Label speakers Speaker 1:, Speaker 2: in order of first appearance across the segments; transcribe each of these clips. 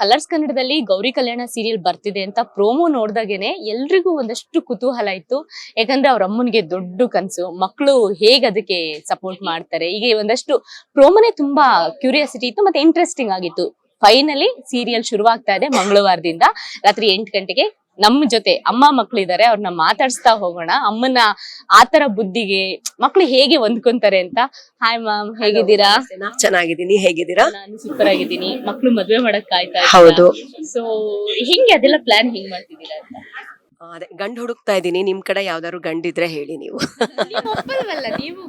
Speaker 1: Colours ಕನ್ನಡದಲ್ಲಿ ಗೌರಿ ಕಲ್ಯಾಣ serial ಬರ್ತಿದೆ ಅಂತ ಪ್ರೋಮೋ ನೋಡಿದಾಗೇನೆ ಎಲ್ರಿಗೂ ಒಂದಷ್ಟು ಕುತೂಹಲ ಇತ್ತು. ಯಾಕಂದ್ರೆ ಅವ್ರ ಅಮ್ಮನಿಗೆ ದೊಡ್ಡ ಕನ್ಸು ಮಕ್ಕಳು ಹೇಗ್ ಅದಕ್ಕೆ ಸಪೋರ್ಟ್ ಮಾಡ್ತಾರೆ. ಈಗ ಒಂದಷ್ಟು ಪ್ರೋಮೋನೇ ತುಂಬಾ ಕ್ಯೂರಿಯಾಸಿಟಿ ಇತ್ತು ಮತ್ತೆ ಇಂಟ್ರೆಸ್ಟಿಂಗ್ ಆಗಿತ್ತು. ಫೈನಲಿ ಸೀರಿಯಲ್ ಶುರುವಾಗ್ತಾ ಇದೆ ಮಂಗಳವಾರದಿಂದ ರಾತ್ರಿ ಎಂಟು ಗಂಟೆಗೆ. ನಮ್ಮ ಜೊತೆ ಅಮ್ಮ ಮಕ್ಳಿದಾರೆ ಅವ್ರನ್ನ ಮಾತಾಡ್ಸ್ತಾ ಹೋಗೋಣ. ಅಮ್ಮನ ಆತರ ಬುದ್ಧಿಗೆ ಮಕ್ಳು ಹೇಗೆ ಹೊಂದ್ಕೊಂತಾರೆ ಅಂತ? ಹಾಯ್ ಮ್ಯಾಮ್ ಹೇಗಿದ್ದೀರಾ?
Speaker 2: ನಾನ್ ಚೆನ್ನಾಗಿದ್ದೀನಿ. ಹೇಗಿದ್ದೀರಾ?
Speaker 1: ನಾನು ಸೂಪರ್ ಆಗಿದ್ದೀನಿ ಮಕ್ಳು ಮದ್ವೆ ಮಾಡಕ್ ಕಾಯ್ತಾ
Speaker 2: ಹೌದು.
Speaker 1: ಸೊ ಹಿಂಗೆ ಅದೆಲ್ಲ ಪ್ಲಾನ್ ಹೆಂಗ್ ಮಾಡ್ತಿದ್ದೀರಾ ಅಂತ?
Speaker 2: ಆ, ಅದೇ ಗಂಡು ಹುಡುಕ್ತಾ ಇದ್ದೀನಿ. ನಿಮ್ ಕಡೆ ಯಾವ್ದಾದ್ರು ಗಂಡಿದ್ರೆ ಹೇಳಿ ನೀವು.
Speaker 1: ನೀವು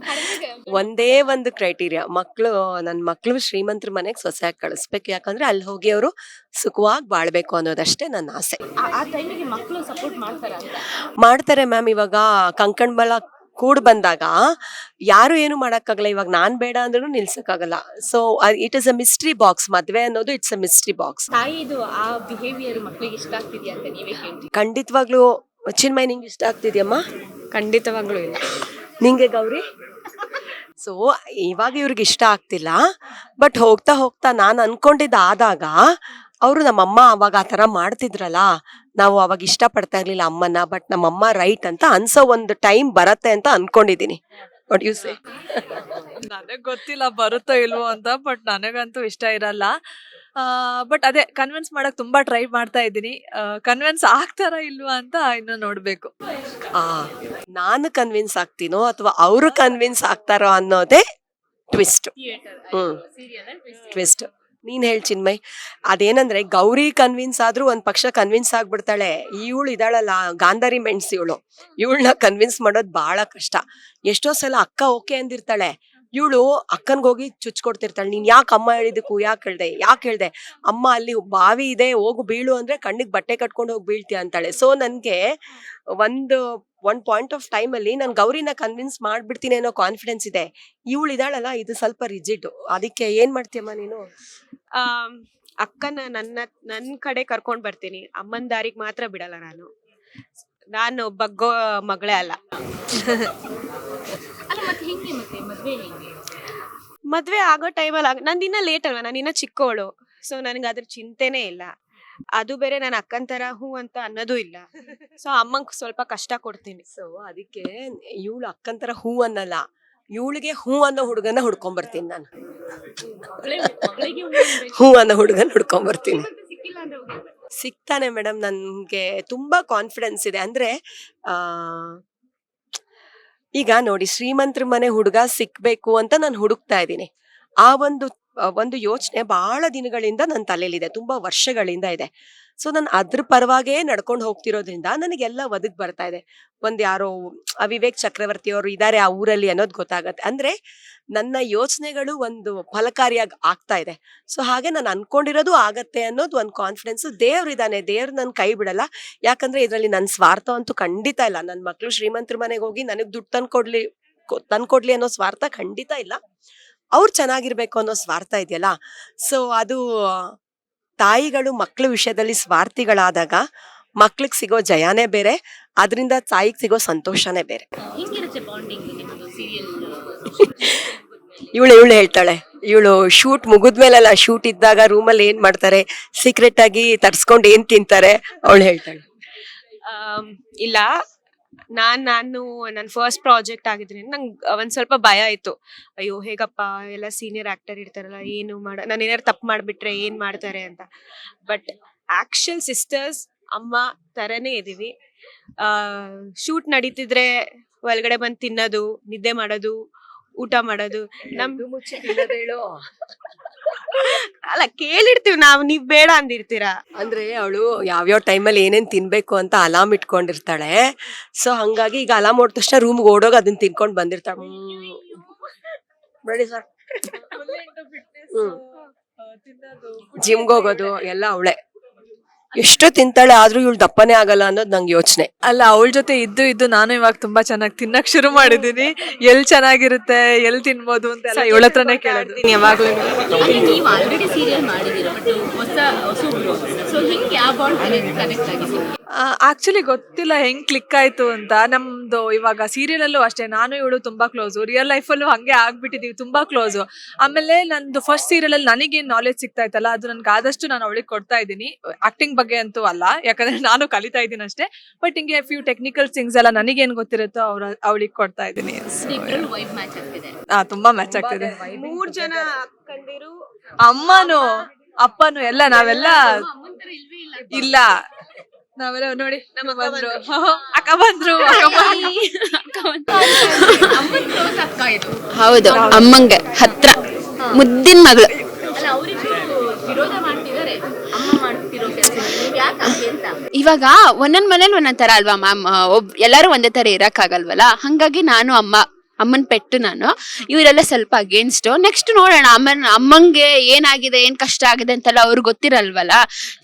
Speaker 2: ಒಂದೇ ಒಂದು ಕ್ರೈಟೀರಿಯಾ ಮಕ್ಕಳು ನನ್ನ ಮಕ್ಕಳು ಶ್ರೀಮಂತರ ಮನೆಗೆ ಸೊಸೆಯಾಗಿ ಕಳಿಸ್ಬೇಕು. ಯಾಕಂದ್ರೆ ಅಲ್ಲಿ ಹೋಗಿ ಅವರು ಸುಖವಾಗಿ ಬಾಳ್ಬೇಕು ಅನ್ನೋದಷ್ಟೇ ನನ್ನ ಆಸೆ.
Speaker 1: ಆ ಟೈಮಿಗೆ ಮಕ್ಕಳು ಸಪೋರ್ಟ್ ಮಾಡ್ತಾರ ಅಂತ?
Speaker 2: ಮಾಡ್ತಾರೆ ಮ್ಯಾಮ್. ಇವಾಗ ಕಂಕಣ್ ಬಲ ಕೂಡ್ ಬಂದಾಗ ಯಾರು ಏನು ಮಾಡೋಕ್ಕಾಗಲ್ಲ ಇವಾಗ ನಾನ್ ಬೇಡ ಅಂದ್ರೂ ನಿಲ್ಸಕ್ಕಾಗಲ್ಲ. So it is a mystery box ಮದುವೆ ಅನ್ನೋದು ಇಟ್ಸ್ ಅ ಮಿಸ್ಟ್ರಿ ಬಾಕ್ಸ್
Speaker 1: ತಾಯಿದು ಆ ಬಿಹೇವಿಯರ್ ಮಕ್ಳಿಗೆ ಇಷ್ಟ ಆಗ್ತಿದ್ಯಾ ಅಂತ ನೀವೇ
Speaker 2: ಖಂಡಿತವಾಗ್ಲೂ ಚಿನ್ಮಯ್ ನಿಂಗೆ ಇಷ್ಟ ಆಗ್ತಿದ್ಯಮ್ಮ?
Speaker 3: ಖಂಡಿತವಾಗ್ಲೂ ಇಲ್ಲ.
Speaker 2: ನಿಂಗೆ ಗೌರಿ? ಸೊ ಇವಾಗ ಇವ್ರಿಗೆ ಇಷ್ಟ ಆಗ್ತಿಲ್ಲ ಬಟ್ ಹೋಗ್ತಾ ಹೋಗ್ತಾ ನಾನು ಅನ್ಕೊಂಡಿದ್ದ ಆದಾಗ ಅವರು ನಮ್ಮಮ್ಮ ಅವಾಗ ಆ ಥರ ಮಾಡ್ತಿದ್ರಲ್ಲ ನಾವು ಅವಾಗ ಇಷ್ಟ ಪಡ್ತಾ ಇರ್ಲಿಲ್ಲ ಅಮ್ಮನ ಬಟ್ ನಮ್ಮಮ್ಮ ರೈಟ್ ಅಂತ ಅನ್ಸೋ ಒಂದು ಟೈಮ್ ಬರತ್ತೆ ಅಂತ ಅನ್ಕೊಂಡಿದೀನಿ ವಾಟ್ ಯು ಸೇ
Speaker 3: ನನಗ್ ಗೊತ್ತಿಲ್ಲ ಬರುತ್ತೋ ಇಲ್ವೋ ಅಂತ ಬಟ್ ನನಗಂತೂ ಇಷ್ಟ ಇರಲ್ಲ. ಬಟ್ ಅದೇ ಕನ್ವಿನ್ಸ್ ಮಾಡಕ್ ತುಂಬಾ ಟ್ರೈ ಮಾಡ್ತಾ ಇದ್ದೀನಿ. ಕನ್ವಿನ್ಸ್ ಆಗ್ತಾರ ಇಲ್ವಾ ಅಂತ ಇನ್ನು ನೋಡ್ಬೇಕು.
Speaker 2: ಆ ನಾನು ಕನ್ವಿನ್ಸ್ ಆಗ್ತೀನೋ ಅಥವಾ ಅವರು ಕನ್ವಿನ್ಸ್ ಆಗ್ತಾರೋ ಅನ್ನೋದೇ ಟ್ವಿಸ್ಟ್ ಹ್ಮ್. ಟ್ವಿಸ್ಟ್ ನೀನ್ ಹೇಳ್ ಚಿನ್ಮಯ್, ಅದೇನಂದ್ರೆ ಗೌರಿ ಕನ್ವಿನ್ಸ್ ಆದ್ರೂ ಒಂದ್ ಪಕ್ಷ ಕನ್ವಿನ್ಸ್ ಆಗ್ಬಿಡ್ತಾಳೆ. ಇವಳು ಇದಾಳಲ್ಲ, ಗಾಂಧಾರಿ ಮೆಣ್ಸಿ ಇವಳು. ಇವಳನ್ನ ಕನ್ವಿನ್ಸ್ ಮಾಡೋದ್ ಬಹಳ ಕಷ್ಟ. ಎಷ್ಟೋ ಸಲ ಅಕ್ಕ ಓಕೆ ಅಂದಿರ್ತಾಳೆ. ಇವಳು ಅಕ್ಕನ್ಗೆ ಹೋಗಿ ಚುಚ್ಕೊಡ್ತಿರ್ತಾಳೆ. ನೀನ್ ಯಾಕೆ ಅಮ್ಮ ಹೇಳಿದಕ್ಕೂ ಯಾಕೆ ಹೇಳ್ದೆ ಯಾಕೆ ಹೇಳ್ದೆ? ಅಮ್ಮ ಅಲ್ಲಿ ಬಾವಿ ಇದೆ, ಹೋಗು ಬೀಳು ಅಂದ್ರೆ ಕಣ್ಣಿಗೆ ಬಟ್ಟೆ ಕಟ್ಕೊಂಡು ಹೋಗಿ ಬೀಳ್ತೀಯ ಅಂತಾಳೆ. ಸೊ ನನ್ಗೆ ಒಂದು ಒನ್ ಪಾಯಿಂಟ್ ಆಫ್ ಟೈಮ್ ಅಲ್ಲಿ ನಾನು ಗೌರಿನ ಕನ್ವಿನ್ಸ್ ಮಾಡ್ಬಿಡ್ತೀನಿ ಅನ್ನೋ ಕಾನ್ಫಿಡೆನ್ಸ್ ಇದೆ. ಇವಳು ಇದಾಳಲ್ಲ, ಇದು ಸ್ವಲ್ಪ ರಿಜಿಡ್ ಅದಕ್ಕೆ ಏನ್ ಮಾಡ್ತೀಯಮ್ಮ ನೀನು?
Speaker 4: ಅಕ್ಕನ ನನ್ನ ನನ್ನ ಕಡೆ ಕರ್ಕೊಂಡು ಬರ್ತೀನಿ. ಅಮ್ಮನ ದಾರಿಗೆ ಮಾತ್ರ ಬಿಡಲ್ಲ ನಾನು. ನಾನು ಬಗ್ಗೋ ಮಗಳೇ ಅಲ್ಲ.
Speaker 1: ಅಲ್ಲ ಮತ್ತೆ ಹೆಂಗೆ ಮತ್ತೆ? ಮದ್ವೆ ಹೆಂಗೆ?
Speaker 4: ಮದ್ವೆ ಆಗೋ ಟೈಮಲ್ಲಿ ನಂದು ಇನ್ನೂ ಲೇಟ್ ಅಲ್ವಾ? ನಾನು ಇನ್ನೂ ಚಿಕ್ಕವಳು ಸೊ ನನಗೆ ಅದ್ರ ಚಿಂತೆನೇ ಇಲ್ಲ. ಅದು ಬೇರೆ ನನ್ನ ಅಕ್ಕನ ತರ ಹೂ ಅಂತ ಅನ್ನೋದು ಇಲ್ಲ. ಸೊ ಅಮ್ಮಂಗ್ ಸ್ವಲ್ಪ ಕಷ್ಟ ಕೊಡ್ತೀನಿ.
Speaker 2: ಸೊ ಅದಕ್ಕೆ ಇವಳು ಅಕ್ಕಂತರ ಹೂ ಅನ್ನಲ್ಲ. ಇವಳಿಗೆ ಹೂ ಅನ್ನೋ ಹುಡುಗನ ಹುಡ್ಕೊಂಬರ್ತೀನಿ ನಾನು. ಹೂ ಅನ್ನೋ ಹುಡುಗನ
Speaker 1: ಹುಡ್ಕೊಂಬರ್ತೀನಿ.
Speaker 2: ಸಿಗ್ತಾನೆ ಮೇಡಮ್ ನನ್ಗೆ ತುಂಬಾ ಕಾನ್ಫಿಡೆನ್ಸ್ ಇದೆ. ಅಂದ್ರೆ ಆ ಈಗ ನೋಡಿ ಶ್ರೀಮಂತರ ಮನೆ ಹುಡುಗ ಸಿಕ್ಬೇಕು ಅಂತ ನಾನು ಹುಡುಕ್ತಾ ಇದ್ದೀನಿ. ಆ ಒಂದು ಒಂದು ಯೋಚನೆ ಬಹಳ ದಿನಗಳಿಂದ ನನ್ನ ತಲೆಯಲ್ಲಿದೆ ತುಂಬಾ ವರ್ಷಗಳಿಂದ ಇದೆ. ಸೊ, ನಾನು ಅದ್ರ ಪರವಾಗೇ ನಡ್ಕೊಂಡು ಹೋಗ್ತಿರೋದ್ರಿಂದ ನನಗೆಲ್ಲ ಒದಗ್ ಬರ್ತಾ ಇದೆ. ಒಂದು ಯಾರೋ ಅವಿವೇಕ್ ವಿವೇಕ್ ಚಕ್ರವರ್ತಿ ಅವರು ಇದಾರೆ ಆ ಊರಲ್ಲಿ ಅನ್ನೋದು ಗೊತ್ತಾಗತ್ತೆ. ಅಂದ್ರೆ ನನ್ನ ಯೋಚನೆಗಳು ಒಂದು ಫಲಕಾರಿಯಾಗಿ ಆಗ್ತಾ ಇದೆ. ಸೊ, ಹಾಗೆ ನಾನು ಅನ್ಕೊಂಡಿರೋದು ಆಗತ್ತೆ ಅನ್ನೋದು ಒಂದು ಕಾನ್ಫಿಡೆನ್ಸ್ ದೇವ್ರಿದಾನೆ. ದೇವ್ರು ನನ್ನ ಕೈ ಬಿಡಲ್ಲ. ಯಾಕಂದ್ರೆ ಇದರಲ್ಲಿ ನನ್ನ ಸ್ವಾರ್ಥ ಅಂತೂ ಖಂಡಿತ ಇಲ್ಲ. ನನ್ನ ಮಕ್ಕಳು ಶ್ರೀಮಂತರ ಮನೆಗೆ ಹೋಗಿ ನನಗೆ ದುಡ್ಡು ತಂದ್ಕೊಡ್ಲಿ ತಂದ್ಕೊಡ್ಲಿ ಅನ್ನೋ ಸ್ವಾರ್ಥ ಖಂಡಿತ ಇಲ್ಲ. ಅವ್ರು ಚೆನ್ನಾಗಿರ್ಬೇಕು ಅನ್ನೋ ಸ್ವಾರ್ಥ ಇದೆಯಲ್ಲ? ಸೊ ಅದು ತಾಯಿಗಳು ಮಕ್ಕಳ ವಿಷಯದಲ್ಲಿ ಸ್ವಾರ್ಥಿಗಳಾದಾಗ ಮಕ್ಳಿಗೆ ಸಿಗೋ ಜಯಾನೇ ಬೇರೆ ಅದರಿಂದ ತಾಯಿಗೆ ಸಿಗೋ ಸಂತೋಷನೇ ಬೇರೆ. ಇವಳು ಇವಳು ಹೇಳ್ತಾಳೆ ಇವಳು ಶೂಟ್ ಮುಗಿದ್ಮೇಲಲ್ಲ ಶೂಟ್ ಇದ್ದಾಗ ರೂಮಲ್ಲಿ ಏನ್ ಮಾಡ್ತಾರೆ? ಸೀಕ್ರೆಟ್ ಆಗಿ ತರ್ಸ್ಕೊಂಡು ಏನ್ ತಿಂತಾರೆ? ಅವಳು ಹೇಳ್ತಾಳೆ.
Speaker 4: ಇಲ್ಲ. ನಾನ್, ನಾನು ನನ್ನ ಫಸ್ಟ್ ಪ್ರಾಜೆಕ್ಟ್ ಆಗಿದ್ರೆ ನಂಗೆ ಒಂದ್ ಸ್ವಲ್ಪ ಭಯ ಇತ್ತು ಅಯ್ಯೋ, ಹೇಗಪ್ಪ, ಎಲ್ಲ ಸೀನಿಯರ್ ಆಕ್ಟರ್ ಇರ್ತಾರಲ್ಲ, ಏನು ಮಾಡ, ನಾನು ಏನಾರು ತಪ್ಪು ಮಾಡ್ಬಿಟ್ರೆ ಏನ್ ಮಾಡ್ತಾರೆ ಅಂತ. ಬಟ್ ಆಕ್ಷನ್ ಸಿಸ್ಟರ್ಸ್ ಅಮ್ಮ ತರನೇ ಇದೀವಿ ಶೂಟ್ ನಡೀತಿದ್ರೆ ಒಳಗಡೆ ಬಂದು ತಿನ್ನೋದು, ನಿದ್ದೆ ಮಾಡೋದು, ಊಟ ಮಾಡೋದು, ನಮ್ ಅಲ್ಲ ಕೇಳಿರ್ತೀವಿ ನಾವು ನೀವ್ ಬೇಡ ಅಂದಿರ್ತೀರಾ?
Speaker 2: ಅಂದ್ರೆ ಅವಳು ಯಾವ್ಯಾವ ಟೈಮಲ್ಲಿ ಏನೇನ್ ತಿನ್ಬೇಕು ಅಂತ ಅಲಾರ್ಮ್ ಇಟ್ಕೊಂಡಿರ್ತಾಳೆ. ಸೊ ಹಂಗಾಗಿ ಈಗ ಅಲಾರ್ಮ್ ಹೊಡ್ ತಕ್ಷಣ ರೂಮ್ಗೆ ಓಡೋಗಿ ಅದನ್ನ ತಿನ್ಕೊಂಡ್ ಬಂದಿರ್ತಾಳೆ. ಸರ್. ಜಿಮ್ಗೆ ಹೋಗೋದು ಎಲ್ಲ ಅವಳೆ. ಎಷ್ಟು ತಿಂತಾಳೆ ಆದ್ರೂ ಇವಳು ದಪ್ಪನೇ ಆಗಲ್ಲ ಅನ್ನೋದು ನಂಗೆ ಯೋಚನೆ.
Speaker 3: ಅಲ್ಲ ಅವಳ ಜೊತೆ ಇದ್ದು ಇದ್ದು ನಾನು ಇವಾಗ ತುಂಬಾ ಚೆನ್ನಾಗಿ ತಿನ್ನಕ್ ಶುರು ಮಾಡಿದೀನಿ. ಎಲ್ ಚೆನ್ನಾಗಿರುತ್ತೆ ಎಲ್ ತಿನ್ಬೋದು ಅಂತ ಎಲ್ಲ ಇವಳ ಹತ್ರನೇ ಕೇಳೋದು.
Speaker 4: ಯಾವಾಗ್ಲೂ.
Speaker 1: ನೀವು ಆಲ್ರೆಡಿ ಸೀರಿಯಲ್ ಮಾಡಿದ್ದೀರಾ ಬಟ್ ಹೊಸ ಸೊ ಹಿಂಗೆ ಯಾವ ಬಾಂಡ್ ಕನೆಕ್ಟ್ ಆಗಿತ್ತು
Speaker 3: ಆಕ್ಚುಲಿ ಗೊತ್ತಿಲ್ಲ ಹೆಂಗ್ ಕ್ಲಿಕ್ ಆಯ್ತು ಅಂತ. ನಮ್ದು ಇವಾಗ ಸೀರಿಯಲ್ ಅಲ್ಲೂ ಅಷ್ಟೇ. ನಾನು ಇವಳು ತುಂಬಾ ಕ್ಲೋಸ್ ರಿಯಲ್ ಲೈಫ್ ಅಲ್ಲೂ ಹಂಗೆ ಆಗ್ಬಿಟ್ಟಿದೀವಿ ತುಂಬಾ ಕ್ಲೋಸ್ ಆಮೇಲೆ ನಂದು ಫಸ್ಟ್ ಸೀರಿಯಲ್ ಅಲ್ಲಿ ನನಗೇನ್ ನಾಲೆಜ್ ಸಿಗ್ತಾ ಇತ್ತಲ್ಲ ಅದು ನನ್ಗೆ ಆದಷ್ಟು ನಾನು ಅವಳಿಗೆ ಕೊಡ್ತಾ ಇದ್ದೀನಿ. ಆಕ್ಟಿಂಗ್ ಬಗ್ಗೆ ಅಂತೂ ಅಲ್ಲ ಯಾಕಂದ್ರೆ ನಾನು ಕಲಿತಾ ಇದ್ದೀನಿ ಅಷ್ಟೇ. ಬಟ್ ಹಿಂಗೆ ಫ್ಯೂ ಟೆಕ್ನಿಕಲ್ ಥಿಂಗ್ಸ್ ಎಲ್ಲ ನನಗೇನ್ ಗೊತ್ತಿರುತ್ತೋ ಅವ್ರ ಅವಳಿಗೆ ಕೊಡ್ತಾ ಇದ್ದೀನಿ.
Speaker 1: ಹಾ ಮ್ಯಾಚ್ ಆಗ್ತಿದೆ?
Speaker 3: ಆ ತುಂಬಾ ಮ್ಯಾಚ್ ಆಗ್ತಿದೆ.
Speaker 4: ಮೂರ್ ಜನ ಅಕ್ಕಂದಿರು
Speaker 3: ಅಮ್ಮನು ಅಪ್ಪನು ಎಲ್ಲ ನಾವೆಲ್ಲ ಇಲ್ಲ. ನಾವೆಲ್ಲ ನೋಡಿ
Speaker 4: ನಮ್ಮ ಅಕ್ಕ
Speaker 3: ಬಂದ್ರು. ಅಕ್ಕ ಬಂದ್ರು.
Speaker 5: ಹೌದು ಅಮ್ಮಂಗೆ ಹತ್ರ. ಮುದ್ದಿನ ಮಗಳು.
Speaker 1: ಅಲ್ಲ ಅವರಿಬ್ರು ವಿರೋಧ ಮಾಡ್ತಿದ್ದಾರೆ ಅಮ್ಮ ಮಾಡ್ತಿರೋ ಕೆಲಸ ನೀವ್ ಯಾಕೆ ಹಂಗೆ ಅಂತ?
Speaker 5: ಇವಾಗ ಒಂದೊಂದ್ ಮನೇಲಿ ಒಂದೊಂದ್ ತರ ಅಲ್ವಾ ಮ್ಯಾಮ್? ಒಬ್ ಎಲ್ಲರೂ ಒಂದೇ ತರ ಇರಕ್ಕಾಗಲ್ವಲ್ಲ? ಹಂಗಾಗಿ ನಾನು ಅಮ್ಮ ಅಮ್ಮನ್ ಪೆಟ್ಟು ನಾನು. ಇವರೆಲ್ಲ ಸ್ವಲ್ಪ ಅಗೇನ್ಸ್ಟ್ ನೆಕ್ಸ್ಟ್ ನೋಡೋಣ. ಅಮ್ಮನ್ ಅಮ್ಮಂಗೆ ಏನಾಗಿದೆ ಏನ್ ಕಷ್ಟ ಆಗಿದೆ ಅಂತೆಲ್ಲ ಅವ್ರಿಗೆ ಗೊತ್ತಿರಲ್ವಲ್ಲ.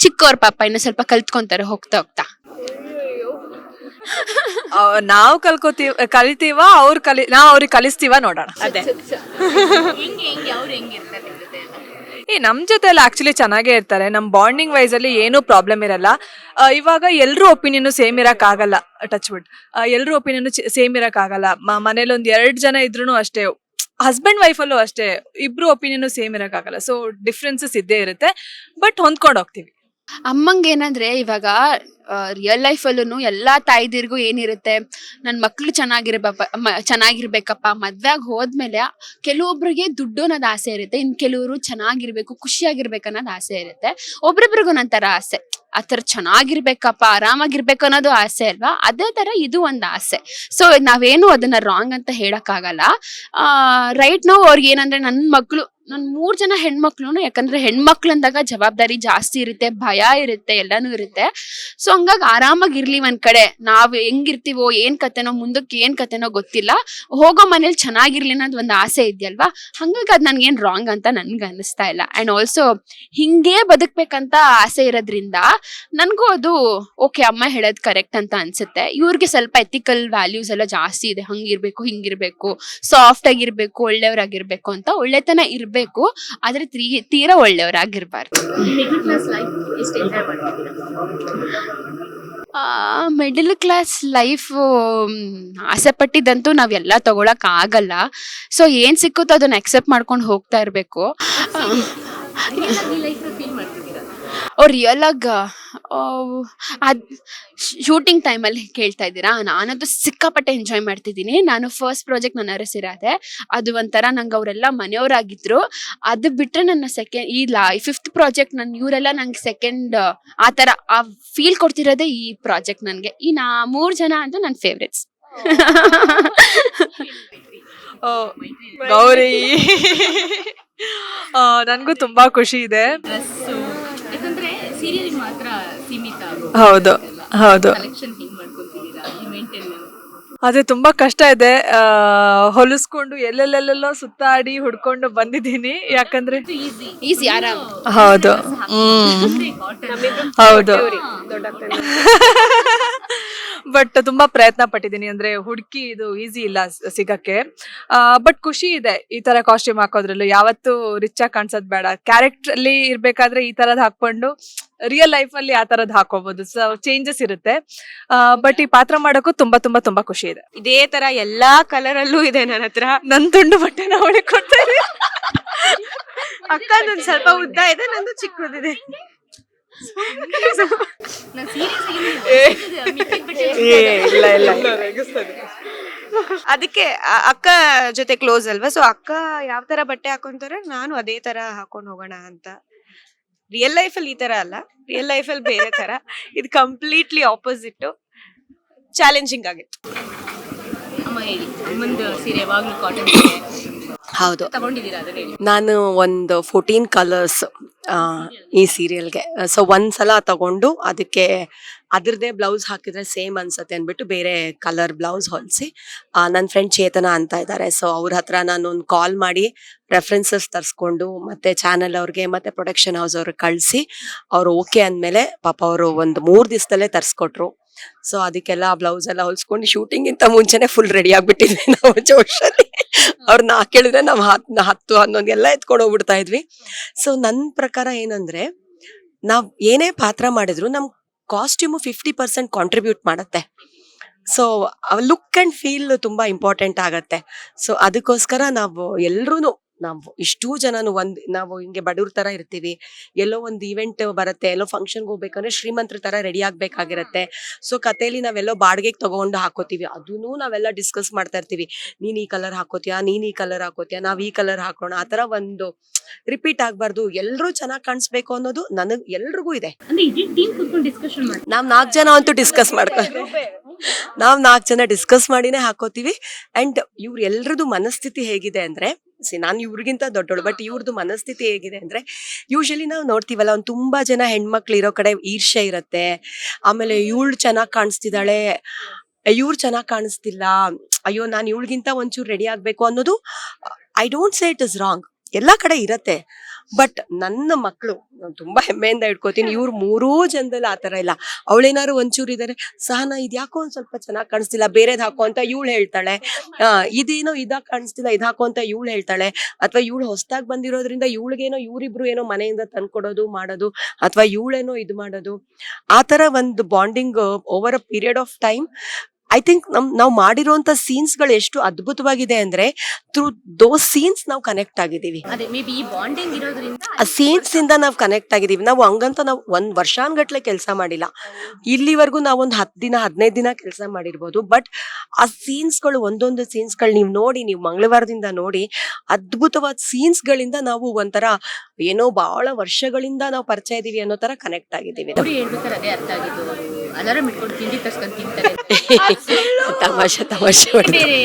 Speaker 5: ಚಿಕ್ಕವ್ರ ಪಾಪ ಇನ್ನು ಸ್ವಲ್ಪ ಕಲ್ತ್ಕೊಂತಾರೆ ಹೋಗ್ತಾ ಹೋಗ್ತಾ.
Speaker 3: ನಾವು ನಾವ್ ಕಲ್ಕೋತೀವ್ ಕಲಿತೀವ ಅವ್ರು ಕಲಿ ನಾವ್ ಅವ್ರಿಗೆ ಕಲಿಸ್ತೀವ ನೋಡೋಣ. ಅದೇ.
Speaker 1: ಹೆಂಗೆ ಹೆಂಗೆ ಅವ್ರು ಹೆಂಗಿರ್ತಾರೆ ನಿಮ್ ಜೊತೆ ಎಲ್ಲ?
Speaker 3: ಆಕ್ಚುಲಿ ಚೆನ್ನಾಗೇ ಇರ್ತಾರೆ. ನಮ್ ಬಾಂಡಿಂಗ್ ವೈಸ್ ಅಲ್ಲಿ ಏನೂ ಪ್ರಾಬ್ಲಮ್ ಇರಲ್ಲ. ಇವಾಗ ಎಲ್ರೂ ಒಪಿನಿಯನ್ ಸೇಮ್ ಇರಕ್ ಆಗಲ್ಲ. ಟಚ್ ವುಡ್ ಎಲ್ಲರೂ ಒಪಿನಿಯನ್ ಸೇಮ್ ಇರಕ್ ಆಗಲ್ಲ. ಮನೇಲಿ ಒಂದ್ ಎರಡ್ ಜನ ಇದ್ರು ಅಷ್ಟೇ. ಹಸ್ಬೆಂಡ್ ವೈಫ್ ಅಲ್ಲೂ ಅಷ್ಟೇ. ಇಬ್ರು ಒಪಿನಿಯನ್ ಸೇಮ್ ಇರಕ್ ಆಗಲ್ಲ. ಸೊ ಡಿಫ್ರೆನ್ಸಸ್ ಇದ್ದೇ ಇರುತ್ತೆ. ಬಟ್ ಹೊಂದ್ಕೊಂಡು ಹೋಗ್ತೀವಿ.
Speaker 5: ಅಮ್ಮಂಗೆ ಏನಂದ್ರೆ, ಇವಾಗ ರಿಯಲ್ ಲೈಫಲ್ಲೂ ಎಲ್ಲಾ ತಾಯ್ದಿರ್ಗೂ ಏನಿರುತ್ತೆ ನನ್ನ ಮಕ್ಳು ಚೆನ್ನಾಗಿರ್ಬಪ್ಪ ಮ- ಚೆನ್ನಾಗಿರ್ಬೇಕಪ್ಪ, ಮದ್ವೆ ಆಗಿ ಹೋದ್ಮೇಲೆ ಕೆಲವೊಬ್ರಿಗೆ ದುಡ್ಡು ಅನ್ನೋದು ಆಸೆ ಇರುತ್ತೆ, ಇನ್ ಕೆಲವರು ಚೆನ್ನಾಗಿರ್ಬೇಕು, ಖುಷಿಯಾಗಿರ್ಬೇಕು ಅನ್ನೋದು ಆಸೆ ಇರುತ್ತೆ. ಒಬ್ರೊಬ್ರಿಗೂ ಒಂಥರ ಆಸೆ, ಆ ಥರ ಚೆನ್ನಾಗಿರ್ಬೇಕಪ್ಪ, ಆರಾಮಾಗಿರ್ಬೇಕು ಅನ್ನೋದು ಆಸೆ ಅಲ್ವಾ? ಅದೇ ಥರ ಇದು ಒಂದು ಆಸೆ. ಸೊ ನಾವೇನು ಅದನ್ನ ರಾಂಗ್ ಅಂತ ಹೇಳಕ್ಕಾಗಲ್ಲ. ರೈಟ್ ನಾವು ಅವ್ರಿಗೆ ಏನಂದ್ರೆ ನನ್ನ ಮಕ್ಳು ನನ್ ಮೂರ್ ಜನ ಹೆಣ್ಮಕ್ಳು ಯಾಕಂದ್ರೆ ಹೆಣ್ಮಕ್ಳು ಅಂದಾಗ ಜವಾಬ್ದಾರಿ ಜಾಸ್ತಿ ಇರುತ್ತೆ, ಭಯ ಇರುತ್ತೆ, ಎಲ್ಲಾನು ಇರುತ್ತೆ. ಸೊ ಹಂಗಾಗಿ ಆರಾಮಾಗಿರ್ಲಿ ಒಂದ್ ಕಡೆ. ನಾವ್ ಹೆಂಗಿರ್ತೀವೋ, ಏನ್ ಕತೆನೋ ಮುಂದಕ್ಕೆ ಏನ್ ಕತೆನೋ ಗೊತ್ತಿಲ್ಲ. ಹೋಗೋ ಮನೇಲಿ ಚೆನ್ನಾಗಿರ್ಲಿ ಅನ್ನೋದು ಒಂದು ಆಸೆ ಇದೆಯಲ್ವಾ? ಹಂಗಾಗಿ ಅದ್ ನನ್ಗೇನ್ ರಾಂಗ್ ಅಂತ ನನ್ಗೆ ಅನಿಸ್ತಾ ಇಲ್ಲ. ಅಂಡ್ ಆಲ್ಸೋ ಹಿಂಗೇ ಬದುಕ್ಬೇಕಂತ ಆಸೆ ಇರೋದ್ರಿಂದ ನನ್ಗೂ ಅದು ಓಕೆ ಅಮ್ಮ ಹೇಳೋದ್ ಕರೆಕ್ಟ್ ಅಂತ ಅನ್ಸುತ್ತೆ. ಇವ್ರಿಗೆ ಸ್ವಲ್ಪ ಎಥಿಕಲ್ ವ್ಯಾಲ್ಯೂಸ್ ಎಲ್ಲ ಜಾಸ್ತಿ ಇದೆ. ಹಂಗಿರ್ಬೇಕು, ಹಿಂಗಿರ್ಬೇಕು. ಸಾಫ್ಟ್ ಆಗಿರ್ಬೇಕು ಒಳ್ಳೆಯವ್ರಾಗಿರ್ಬೇಕು ಅಂತ ಒಳ್ಳೆತನ ಇರ್ಬೇಕು. ಆದ್ರೆ ತೀ- ತೀರಾ ಒಳ್ಳೆಯವ್ರಾಗಿರ್ಬಾರ್ದು.
Speaker 1: ಮಿಡಲ್ ಕ್ಲಾಸ್ ಲೈಫ್
Speaker 5: ಆಸೆ ಪಟ್ಟಿದ್ದಂತೂ ನಾವೆಲ್ಲ ತಗೊಳಕ್ ಆಗಲ್ಲ. ಸೊ ಏನ್ ಸಿಕ್ಕುತ್ತೋ ಅದನ್ನ ಅಕ್ಸೆಪ್ಟ್ ಮಾಡ್ಕೊಂಡು ಹೋಗ್ತಾ ಇರ್ಬೇಕು. ಅವ್ರು ರಿಯಲ್ ಆಗ ಅದ್ ಶೂಟಿಂಗ್ ಟೈಮಲ್ಲಿ ಕೇಳ್ತಾ ಇದ್ದೀರಾ? ನಾನಂತೂ ಸಿಕ್ಕಾಪಟ್ಟೆ ಎಂಜಾಯ್ ಮಾಡ್ತಿದ್ದೀನಿ. ನಾನು ಫಸ್ಟ್ ಪ್ರಾಜೆಕ್ಟ್ ನನ್ನ ಅರಸಿರಾದೆ. ಅದು ಒಂಥರ ನಂಗೆ ಅವರೆಲ್ಲ ಮನೆಯವರಾಗಿದ್ರು. ಅದು ಬಿಟ್ಟರೆ ನನ್ನ ಸೆಕೆಂಡ್ ಈ ಲಾ ಫಿಫ್ತ್ ಪ್ರಾಜೆಕ್ಟ್ ನನ್ನ ಇವರೆಲ್ಲ ನಂಗೆ ಸೆಕೆಂಡ್ ಆ ಥರ ಆ ಫೀಲ್ ಕೊಡ್ತಿರೋದೇ ಈ ಪ್ರಾಜೆಕ್ಟ್ ನನಗೆ. ಈ ನಾ ಮೂರು ಜನ ಅಂತ ನನ್ನ ಫೇವ್ರೆಟ್ಸ್
Speaker 3: ಗೌರಿ. ನನಗೂ ತುಂಬಾ ಖುಷಿ ಇದೆ
Speaker 1: ಡ್ರೆಸ್ಸು ಯಾಕಂದ್ರೆ ಸೀರಿಯಲ್ ಮಾತ್ರ ಸೀಮಿತ
Speaker 3: ಹೌದು ಹೌದು. ಅದೇ ತುಂಬಾ ಕಷ್ಟ ಇದೆ. ಆ, ಹೊಲಿಸ್ಕೊಂಡು ಎಲ್ಲೆಲ್ಲೆಲ್ಲೆಲ್ಲೋ ಸುತ್ತಾಡಿ ಹುಡ್ಕೊಂಡು ಬಂದಿದ್ದೀನಿ. ಯಾಕಂದ್ರೆ ಹೌದು. ಹ್ಮ್. ಹೌದು. ಬಟ್ ತುಂಬಾ ಪ್ರಯತ್ನ ಪಟ್ಟಿದ್ದೀನಿ ಅಂದ್ರೆ ಹುಡುಕಿ ಇದು ಈಸಿ ಇಲ್ಲ ಸಿಗಕ್ಕೆ. ಬಟ್ ಖುಷಿ ಇದೆ ಈ ತರ ಕಾಸ್ಟ್ಯೂಮ್ ಹಾಕೋದ್ರಲ್ಲೂ. ಯಾವತ್ತು ರಿಚ್ ಆಗಿ ಕಾಣಿಸೋದ್ ಬೇಡ. ಕ್ಯಾರೆಕ್ಟರ್ ಅಲ್ಲಿ ಇರ್ಬೇಕಾದ್ರೆ ಈ ತರದ್ ಹಾಕೊಂಡು ರಿಯಲ್ ಲೈಫ್ ಅಲ್ಲಿ ಆ ತರದ್ ಹಾಕೋಬಹುದು ಸೊ ಚೇಂಜಸ್ ಇರುತ್ತೆ. ಬಟ್ ಈ ಪಾತ್ರ ಮಾಡೋಕ್ಕೂ ತುಂಬಾ ತುಂಬಾ ತುಂಬಾ ಖುಷಿ ಇದೆ.
Speaker 4: ಇದೇ ತರ ಎಲ್ಲಾ ಕಲರ್ ಅಲ್ಲೂ ಇದೆ ನನ್ನ ಹತ್ರ.
Speaker 3: ನನ್ ತುಂಡು ಬಟ್ಟೆನ ನೋಡಿ ಕೊಡ್ತೇನೆ.
Speaker 4: ಅಕ್ಕ ನನ್ ಸ್ವಲ್ಪ ಉದ್ದ ಇದೆ ನಂದು ಚಿಕ್ಕದಿದೆ ಅದಕ್ಕೆ ಆ- ಅಕ್ಕ ಜೊತೆ ಕ್ಲೋಸ್ ಅಲ್ವಾ? ಸೊ ಅಕ್ಕ ಯಾವ ತರ ಬಟ್ಟೆ ಹಾಕೊಂತಾರೆ ನಾನು ಅದೇ ತರ ಹಾಕೊಂಡು ಹೋಗೋಣ ಅಂತ. ರಿಯಲ್ ಲೈಫ್ ಅಲ್ಲಿ ಈ ತರ ಅಲ್ಲ. ರಿಯಲ್ ಲೈಫ್ ಅಲ್ಲಿ ಬೇರೆ ತರ. ಇದು ಕಂಪ್ಲೀಟ್ಲಿ ಆಪೋಸಿಟ್ ಚಾಲೆಂಜಿಂಗ್ ಆಗಿತ್ತು
Speaker 1: ಅಮ್ಮ ಹೇಳಿ. ಅಮ್ಮಂದು ಸೀರೆ ಯಾವಾಗ್ಲೂ ಕಾಟನ್
Speaker 2: ಹೌದು.
Speaker 1: ತಗೊಂಡಿದ್ದೀರಾ ಅದನ್ನ ಹೇಳಿ?
Speaker 2: ನಾನು ಒಂದು ಫೋರ್ಟೀನ್ ಕಲರ್ಸ್ ಈ ಸೀರಿಯಲ್ಗೆ ಸೊ ಒಂದ್ಸಲ ತಗೊಂಡು ಅದಕ್ಕೆ ಅದ್ರದ್ದೇ ಬ್ಲೌಸ್ ಹಾಕಿದ್ರೆ ಸೇಮ್ ಅನ್ಸತ್ತೆ ಅಂದ್ಬಿಟ್ಟು ಬೇರೆ ಕಲರ್ ಬ್ಲೌಸ್ ಹೊಲಿಸಿ ನನ್ನ ಫ್ರೆಂಡ್ ಚೇತನ ಅಂತ ಇದ್ದಾರೆ ಸೊ ಅವ್ರ ಹತ್ರ ನಾನು ಒಂದು ಕಾಲ್ ಮಾಡಿ ರೆಫರೆನ್ಸಸ್ ತರಿಸ್ಕೊಂಡು ಮತ್ತೆ ಚಾನೆಲ್ ಅವ್ರಿಗೆ ಮತ್ತೆ ಪ್ರೊಡಕ್ಷನ್ ಹೌಸ್ ಅವ್ರಿಗೆ ಕಳಿಸಿ ಅವ್ರು ಓಕೆ ಅಂದಮೇಲೆ ಪಾಪ ಅವರು ಒಂದು ಮೂರು ದಿವಸದಲ್ಲೇ ತರಿಸ್ಕೊಟ್ರು. ಸೊ ಅದಕ್ಕೆಲ್ಲ ಬ್ಲೌಸ್ ಎಲ್ಲ ಹೊಲಿಸ್ಕೊಂಡು ಶೂಟಿಂಗ್ ಇಂತ ಮುಂಚೆನೆ ಫುಲ್ ರೆಡಿ ಆಗ್ಬಿಟ್ಟಿದ್ವಿ ನಾವು ಜೋಶಲ್ಲಿ. ಅವ್ರನ್ನ ಕೇಳಿದ್ರೆ ನಾವು ಹತ್ ಹತ್ತು ಹನ್ನೊಂದು ಎಲ್ಲ ಎತ್ಕೊಂಡು ಹೋಗ್ಬಿಡ್ತಾ ಇದ್ವಿ. ಸೊ ನನ್ನ ಪ್ರಕಾರ ಏನಂದ್ರೆ ನಾವು ಏನೇ ಪಾತ್ರ ಮಾಡಿದ್ರು ನಮ್ ಕಾಸ್ಟ್ಯೂಮು ಫಿಫ್ಟಿ ಪರ್ಸೆಂಟ್ ಕಾಂಟ್ರಿಬ್ಯೂಟ್ ಮಾಡುತ್ತೆ. ಸೊ ಲುಕ್ ಅಂಡ್ ಫೀಲ್ ತುಂಬಾ ಇಂಪಾರ್ಟೆಂಟ್ ಆಗತ್ತೆ. ಸೊ ಅದಕ್ಕೋಸ್ಕರ ನಾವು ಎಲ್ರೂ ನಾವು ಇಷ್ಟೂ ಜನನು ಒಂದ್ ನಾವು ಹಿಂಗೆ ಬಡವ್ರ ತರ ಇರ್ತೀವಿ. ಎಲ್ಲೋ ಒಂದು ಈವೆಂಟ್ ಬರುತ್ತೆ ಎಲ್ಲೋ ಫಂಕ್ಷನ್ಗೆ ಹೋಗ್ಬೇಕಂದ್ರೆ ಶ್ರೀಮಂತರ ತರ ರೆಡಿ ಆಗ್ಬೇಕಾಗಿರತ್ತೆ. ಸೊ ಕತೆಲಿ ನಾವೆಲ್ಲೋ ಬಾಡಿಗೆಗೆ ತಗೊಂಡು ಹಾಕೋತೀವಿ. ಅದನ್ನು ನಾವೆಲ್ಲ ಡಿಸ್ಕಸ್ ಮಾಡ್ತಾ ಇರ್ತೀವಿ. ನೀನ್ ಈ ಕಲರ್ ಹಾಕೋತೀಯಾ ನೀನ್ ಈ ಕಲರ್ ಹಾಕೋತೀಯಾ ನಾವ್ ಈ ಕಲರ್ ಹಾಕೋಣ ಆತರ ಒಂದು ರಿಪೀಟ್ ಆಗ್ಬಾರ್ದು. ಎಲ್ರೂ ಚೆನ್ನಾಗ್ ಕಾಣಿಸ್ಬೇಕು ಅನ್ನೋದು ನನಗ್ ಎಲ್ರಿಗೂ ಇದೆ. ನಾವ್ ನಾಲ್ಕು ಜನ ಅಂತೂ ಡಿಸ್ಕಸ್ ಮಾಡ್ಕೊ ನಾವ್ ನಾಲ್ಕು ಜನ ಡಿಸ್ಕಸ್ ಮಾಡಿನೇ ಹಾಕೋತೀವಿ. ಅಂಡ್ ಇವ್ರ ಎಲ್ರದು ಮನಸ್ಥಿತಿ ಹೇಗಿದೆ ಅಂದ್ರೆ ಸಿ ನಾನು ಇವ್ರಿಗಿಂತ ದೊಡ್ಡೋಳು ಬಟ್ ಇವ್ರದ್ದು ಮನಸ್ಥಿತಿ ಹೇಗಿದೆ ಅಂದ್ರೆ ಯೂಶಲಿ ನಾವು ನೋಡ್ತೀವಲ್ಲ ಒಂದು ತುಂಬಾ ಜನ ಹೆಣ್ಮಕ್ಳು ಇರೋ ಕಡೆ ಈರ್ಷೆ ಇರುತ್ತೆ. ಆಮೇಲೆ ಇವಳು ಚೆನ್ನಾಗಿ ಕಾಣಿಸ್ತಿದ್ದಾಳೆ. ಇವ್ರು ಚೆನ್ನಾಗಿ ಕಾಣಿಸ್ತಿಲ್ಲ. ಅಯ್ಯೋ ನಾನು ಇವಳಿಗಿಂತ ಒಂಚೂರು ರೆಡಿ ಆಗಬೇಕು ಅನ್ನೋದು I don't say it is wrong ಎಲ್ಲ ಕಡೆ ಇರತ್ತೆ. ಬಟ್ ನನ್ನ ಮಕ್ಕಳು ತುಂಬಾ ಹೆಮ್ಮೆಯಿಂದ ಇಟ್ಕೋತೀನಿ ಇವ್ರು ಮೂರೂ ಜನದಲ್ಲಿ ಆತರ ಇಲ್ಲ. ಅವಳೇನಾದ್ರು ಒಂಚೂರು ಇದಾರೆ, ಸಹನ ಇದ್ಯಾಕೋ ಒಂದ್ ಸ್ವಲ್ಪ ಚೆನ್ನಾಗಿ ಕಾಣಿಸ್ತಿಲ್ಲ, ಬೇರೆದ್ ಹಾಕೋ ಅಂತ ಇವಳು ಹೇಳ್ತಾಳೆ. ಆ, ಇದೇನೋ ಇದಾಗ ಕಾಣಿಸ್ತಿಲ್ಲ, ಇದ್ ಹಾಕೋ ಅಂತ ಇವಳು ಹೇಳ್ತಾಳೆ. ಅಥವಾ ಇವಳು ಹೊಸದಾಗಿ ಬಂದಿರೋದ್ರಿಂದ ಇವಳಿಗೇನೋ, ಇವ್ರಿಬ್ರು ಏನೋ ಮನೆಯಿಂದ ತಂದ್ಕೊಡೋದು, ಮಾಡೋದು, ಅಥವಾ ಇವಳೇನೋ ಇದು ಮಾಡೋದು. ಆತರ ಒಂದು bonding over a period of time I think ನಮ್ ನಾವು ಮಾಡಿರುವಂತ ಸೀನ್ಸ್ಗಳು ಎಷ್ಟು ಅದ್ಭುತವಾಗಿದೆ ಅಂದ್ರೆ ಥ್ರೂ ದೋಸ್ ಸೀನ್ಸ್ ನಾವು ಕನೆಕ್ಟ್ ಆಗಿದ್ದೀವಿ.
Speaker 1: ಅದೇ ಮೇ ಬಿ ಈ ಬಾಂಡಿಂಗ್ ಇರೋದ್ರಿಂದ
Speaker 2: ಆ ಸೀನ್ಸ್ ಇಂದ ನಾವು ಕನೆಕ್ಟ್ ಆಗಿದ್ದೀವಿ. ನಾವು ಹಂಗಂತ ನಾವು ಒಂದ್ ವರ್ಷಾನ್ಗಟ್ಲೆ ಕೆಲಸ ಮಾಡಿಲ್ಲ. ಇಲ್ಲಿವರೆಗೂ ನಾವು ಒಂದ್ ಹತ್ ದಿನ ಹದಿನೈದು ದಿನ ಕೆಲಸ ಮಾಡಿರ್ಬೋದು. ಬಟ್ ಆ ಸೀನ್ಸ್ಗಳು ಒಂದೊಂದು ಸೀನ್ಸ್ಗಳು ನೀವು ನೋಡಿ ನೀವು ಮಂಗಳವಾರದಿಂದ ನೋಡಿ ಅದ್ಭುತವಾದ ಸೀನ್ಸ್ ಗಳಿಂದ ನಾವು ಒಂಥರ ಏನೋ ಬಹಳ ವರ್ಷಗಳಿಂದ ನಾವು ಪರಿಚಯ ಇದೀವಿ ಅನ್ನೋ ತರ ಕನೆಕ್ಟ್ ಆಗಿದ್ದೀವಿ.
Speaker 1: ಅದೇ ಅರ್ಥ ಆಗಿದ್ದು. ಅಲಾರಾಮ್ ಇಟ್ಕೊಂಡು ತಿಂಡಿ ತರ್ಸ್ಕೊಂಡು ತಿಂತಾರೆ.
Speaker 2: ತಮಾಷೆ ತಮಾಷೆ ಹೊಡ್ದು.
Speaker 1: ಬೇರೆ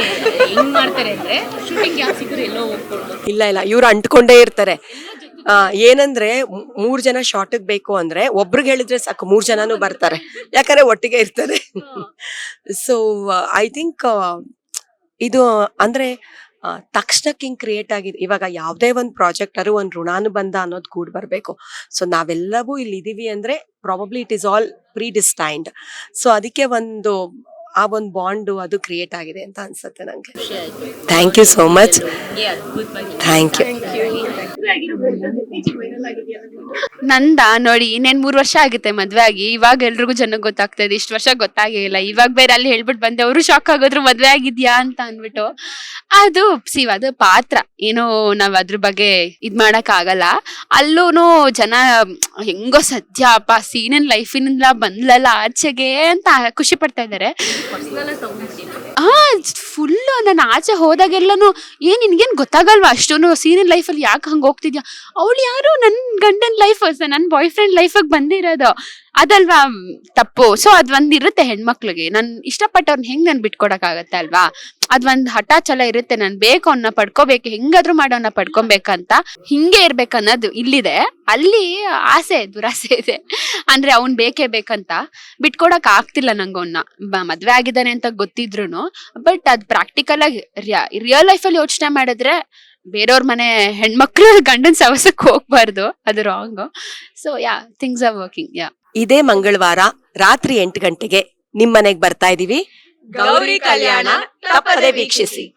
Speaker 1: ಹೆಂಗ್ ಮಾಡ್ತಾರೆ ಅಂದ್ರೆ ಶೂಟಿಂಗ್ ಯಾಕೆ ಸಿಕ್ಕರು ಎಲ್ಲೋ ಹೋಗ್ಕೊಂಡು
Speaker 2: ಇಲ್ಲ ಇಲ್ಲ ಇವ್ರು ಅಂಟ್ಕೊಂಡೇ ಇರ್ತಾರೆ. ಆ, ಏನಂದ್ರೆ ಮೂ- ಮೂರ್ ಜನ ಶಾರ್ಟಿಗೆ ಬೇಕು ಅಂದ್ರೆ ಒಬ್ರಿಗೆ ಹೇಳಿದ್ರೆ ಸಾಕು ಮೂರ್ ಜನನು ಬರ್ತಾರೆ. ಯಾಕಂದ್ರೆ ಒಟ್ಟಿಗೆ ಇರ್ತಾರೆ. ಸೊ ಐ ಥಿಂಕ್ ಇದು ಅಂದ್ರೆ ತಕ್ಷಣಕ್ಕೆ ಹಿಂಗ್ ಕ್ರಿಯೇಟ್ ಆಗಿದೆ ಇವಾಗ ಯಾವುದೇ ಒಂದು ಪ್ರಾಜೆಕ್ಟ್ ಅರು ಒಂದು ಋಣಾನುಬಂಧ ಅನ್ನೋದು ಕೂಡ ಬರಬೇಕು. ಸೊ ನಾವೆಲ್ಲವೂ ಇಲ್ಲಿ ಇದೀವಿ ಅಂದ್ರೆ probably it is all predestined so ಅದಕ್ಕೆ ಒಂದು ಆ ಒಂದು ಬಾಂಡು ಅದು ಕ್ರಿಯೇಟ್ ಆಗಿದೆ ಅಂತ ಅನ್ಸುತ್ತೆ ನಂಗೆ.
Speaker 1: ಖುಷಿ ಆಯ್ತು.
Speaker 2: ಥ್ಯಾಂಕ್ ಯು ಸೋ ಮಚ್
Speaker 5: ನಂದ ನೋಡಿ ಇನ್ನೇನ್ ಮೂರ್ ವರ್ಷ ಆಗುತ್ತೆ ಮದ್ವೆ ಆಗಿ. ಇವಾಗ ಎಲ್ರಿಗೂ ಜನಕ್ಕೆ ಗೊತ್ತಾಗ್ತಾ ಇದೆ ಇಷ್ಟು ವರ್ಷ ಗೊತ್ತಾಗಿಲ್ಲ ಇವಾಗ ಬೇರೆ ಅಲ್ಲಿ ಹೇಳ್ಬಿಟ್ಟು ಬಂದೆ ಅವರು ಶಾಕ್ ಆಗೋದ್ರು ಮದ್ವೆ ಆಗಿದ್ಯಾ? ಅಂತ ಅನ್ಬಿಟ್ಟು ಅದು ಸಿ ಅದು ಪಾತ್ರ. ಏನೋ ನಾವ್ ಅದ್ರ ಬಗ್ಗೆ ಇದ್ ಮಾಡಕ್ ಆಗಲ್ಲ. ಅಲ್ಲೂ ಜನ ಹೆಂಗೋ ಸದ್ಯ ಅಪ್ಪ ಸೀನನ್ ಲೈಫಿನಿಂದ ಬಂದ್ಲಲ್ಲ ಆಚೆಗೆ? ಅಂತ ಖುಷಿ ಪಡ್ತಾ ಇದಾರೆ.
Speaker 1: ಪರ್ಸನಲ್
Speaker 5: ಫುಲ್ಲು ನಾನು ಆಚೆ ಹೋದಾಗೆಲ್ಲನು ಏನು ನಿನ್ಗೇನು ಗೊತ್ತಾಗಲ್ವಾ ಅಷ್ಟೊಂದು ಸೀನಿಯರ್ ಲೈಫಲ್ಲಿ ಯಾಕೆ ಹಂಗೆ ಹೋಗ್ತಿದ್ಯಾ? ಅವಳು ಯಾರು ನನ್ನ ಗಂಡನ ಲೈಫ್ ನನ್ನ ಬಾಯ್ ಫ್ರೆಂಡ್ ಲೈಫಾಗಿ ಬಂದಿರೋದು. ಅದಲ್ವಾ ತಪ್ಪು. ಸೊ ಅದ್ ಒಂದ್ ಇರುತ್ತೆ ಹೆಣ್ಮಕ್ಳಿಗೆ. ನನ್ ಇಷ್ಟಪಟ್ಟವ್ರನ್ನ ಹೆಂಗ್ ನನ್ ಬಿಟ್ಕೊಡಕ್ ಆಗತ್ತೆ ಅಲ್ವಾ? ಅದ್ ಒಂದ್ ಹಠ ಛಲ ಇರುತ್ತೆ. ನಾನ್ ಬೇಕು ಅವನ್ನ ಪಡ್ಕೋಬೇಕು, ಹೆಂಗಾದ್ರೂ ಮಾಡೋನ್ನ ಪಡ್ಕೊಬೇಕಂತ ಹಿಂಗೆ ಇರ್ಬೇಕನ್ನೋದು ಇಲ್ಲಿದೆ. ಅಲ್ಲಿ ಆಸೆ, ದುರಾಸೆ ಇದೆ. ಅಂದ್ರೆ ಅವ್ನ್ ಬೇಕೇ ಬೇಕಂತ ಬಿಟ್ಕೊಡಕ್ ಆಗ್ತಿಲ್ಲ ನಂಗೆ ಅವನ್ನ ಮದ್ವೆ ಆಗಿದ್ದಾನೆ ಅಂತ ಗೊತ್ತಿದ್ರು ಬಟ್ ಅದ್ ಪ್ರಾಕ್ಟಿಕಲ್ ಆಗಿ ರಿಯಲ್ ಲೈಫ್ ಅಲ್ಲಿ ಯೋಚನೆ ಮಾಡಿದ್ರೆ ಬೇರೆಯವ್ರ ಮನೆ ಹೆಣ್ಮಕ್ಳು ಗಂಡನ್ ಸವಸಕ್ ಹೋಗ್ಬಾರ್ದು. ಅದು wrong. So yeah things are working yeah.
Speaker 2: ಇದೇ ಮಂಗಳವಾರ ರಾತ್ರಿ ಎಂಟು ಗಂಟೆಗೆ ನಿಮ್ಮನೆಗೆ ಬರ್ತಾ ಇದ್ದೀವಿ ಗೌರಿ ಕಲ್ಯಾಣ ತಪ್ಪದೆ ವೀಕ್ಷಿಸಿ.